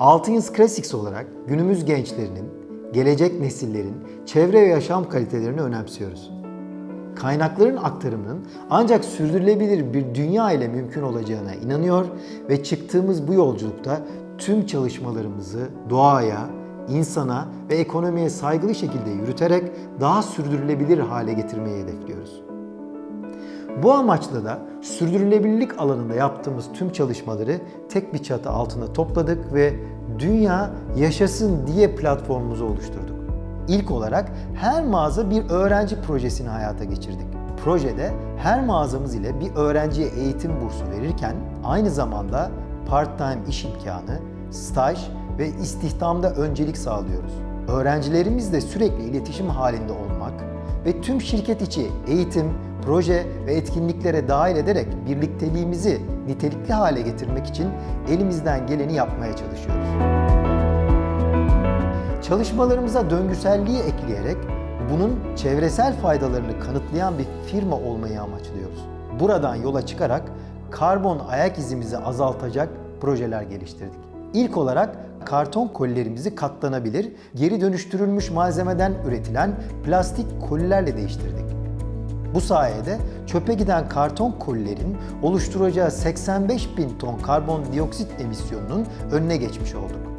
Altıyız Classics olarak günümüz gençlerinin, gelecek nesillerin çevre ve yaşam kalitelerini önemsiyoruz. Kaynakların aktarımının ancak sürdürülebilir bir dünya ile mümkün olacağına inanıyor ve çıktığımız bu yolculukta tüm çalışmalarımızı doğaya, insana ve ekonomiye saygılı şekilde yürüterek daha sürdürülebilir hale getirmeyi hedefliyoruz. Bu amaçla da sürdürülebilirlik alanında yaptığımız tüm çalışmaları tek bir çatı altında topladık ve Dünya Yaşasın diye platformumuzu oluşturduk. İlk olarak her mağaza bir öğrenci projesini hayata geçirdik. Projede her mağazamız ile bir öğrenciye eğitim bursu verirken aynı zamanda part-time iş imkanı, staj ve istihdamda öncelik sağlıyoruz. Öğrencilerimizle sürekli iletişim halinde olmak ve tüm şirket içi eğitim, proje ve etkinliklere dahil ederek birlikteliğimizi nitelikli hale getirmek için elimizden geleni yapmaya çalışıyoruz. Çalışmalarımıza döngüselliği ekleyerek bunun çevresel faydalarını kanıtlayan bir firma olmayı amaçlıyoruz. Buradan yola çıkarak karbon ayak izimizi azaltacak projeler geliştirdik. İlk olarak karton kolilerimizi katlanabilir, geri dönüştürülmüş malzemeden üretilen plastik kolilerle değiştirdik. Bu sayede çöpe giden karton kolilerin oluşturacağı 85 bin ton karbondioksit emisyonunun önüne geçmiş olduk.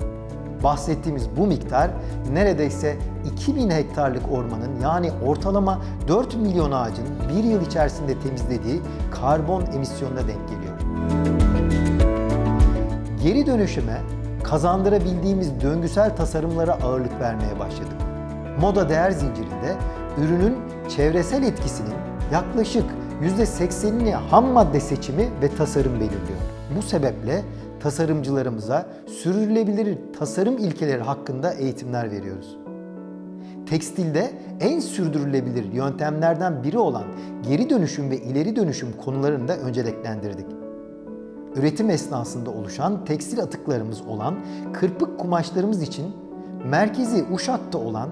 Bahsettiğimiz bu miktar neredeyse 2000 hektarlık ormanın yani ortalama 4 milyon ağacın bir yıl içerisinde temizlediği karbon emisyonuna denk geliyor. Geri dönüşüme kazandırabildiğimiz döngüsel tasarımlara ağırlık vermeye başladık. Moda değer zincirinde ürünün çevresel etkisinin yaklaşık %80'ini ham madde seçimi ve tasarım belirliyor. Bu sebeple tasarımcılarımıza sürdürülebilir tasarım ilkeleri hakkında eğitimler veriyoruz. Tekstilde en sürdürülebilir yöntemlerden biri olan geri dönüşüm ve ileri dönüşüm konularını da önceliklendirdik. Üretim esnasında oluşan tekstil atıklarımız olan kırpık kumaşlarımız için merkezi Uşak'ta olan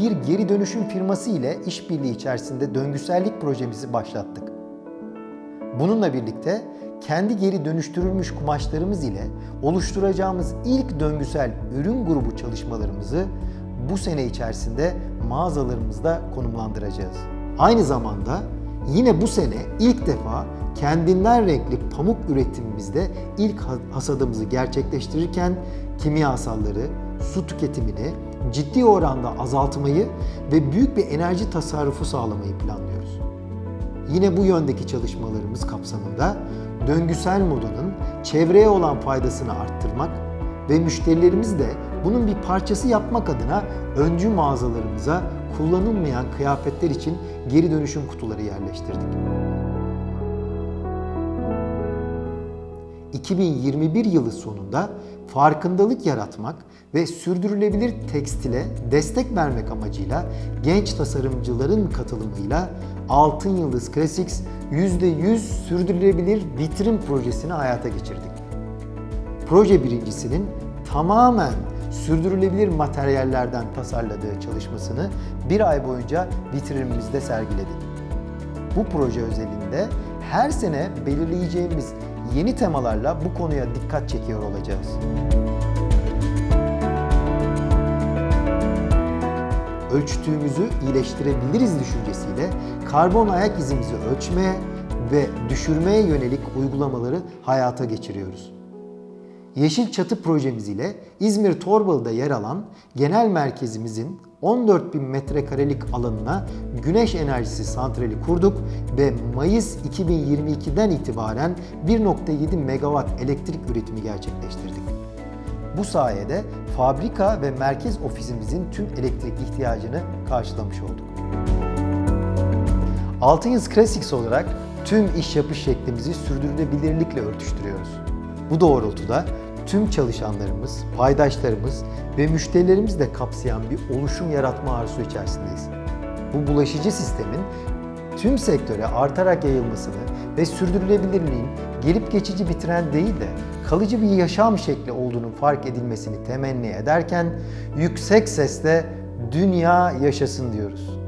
bir geri dönüşüm firması ile işbirliği içerisinde döngüsellik projemizi başlattık. Bununla birlikte kendi geri dönüştürülmüş kumaşlarımız ile oluşturacağımız ilk döngüsel ürün grubu çalışmalarımızı bu sene içerisinde mağazalarımızda konumlandıracağız. Aynı zamanda yine bu sene ilk defa kendinden renkli pamuk üretimimizde ilk hasadımızı gerçekleştirirken kimyasalları, su tüketimini ciddi oranda azaltmayı ve büyük bir enerji tasarrufu sağlamayı planlıyoruz. Yine bu yöndeki çalışmalarımız kapsamında döngüsel modanın çevreye olan faydasını arttırmak ve müşterilerimiz de bunun bir parçası yapmak adına öncü mağazalarımıza kullanılmayan kıyafetler için geri dönüşüm kutuları yerleştirdik. 2021 yılı sonunda farkındalık yaratmak ve sürdürülebilir tekstile destek vermek amacıyla genç tasarımcıların katılımıyla Altın Yıldız Classics %100 sürdürülebilir vitrin projesini hayata geçirdik. Proje birincisinin tamamen sürdürülebilir materyallerden tasarladığı çalışmasını bir ay boyunca vitrinimizde sergiledik. Bu proje özelinde her sene belirleyeceğimiz yeni temalarla bu konuya dikkat çekiyor olacağız. Ölçtüğümüzü iyileştirebiliriz düşüncesiyle karbon ayak izimizi ölçmeye ve düşürmeye yönelik uygulamaları hayata geçiriyoruz. Yeşil Çatı projemiz ile İzmir Torbalı'da yer alan genel merkezimizin 14 bin metrekarelik alanına güneş enerjisi santrali kurduk ve Mayıs 2022'den itibaren 1.7 megawatt elektrik üretimi gerçekleştirdik. Bu sayede fabrika ve merkez ofisimizin tüm elektrik ihtiyacını karşılamış olduk. Altın Yıldız Classics olarak tüm iş yapış şeklimizi sürdürülebilirlikle örtüştürüyoruz. Bu doğrultuda tüm çalışanlarımız, paydaşlarımız ve müşterilerimizi de kapsayan bir oluşum yaratma arzusu içerisindeyiz. Bu bulaşıcı sistemin tüm sektöre artarak yayılmasını ve sürdürülebilirliğin gelip geçici bir trend değil de kalıcı bir yaşam şekli olduğunun fark edilmesini temenni ederken yüksek sesle dünya yaşasın diyoruz.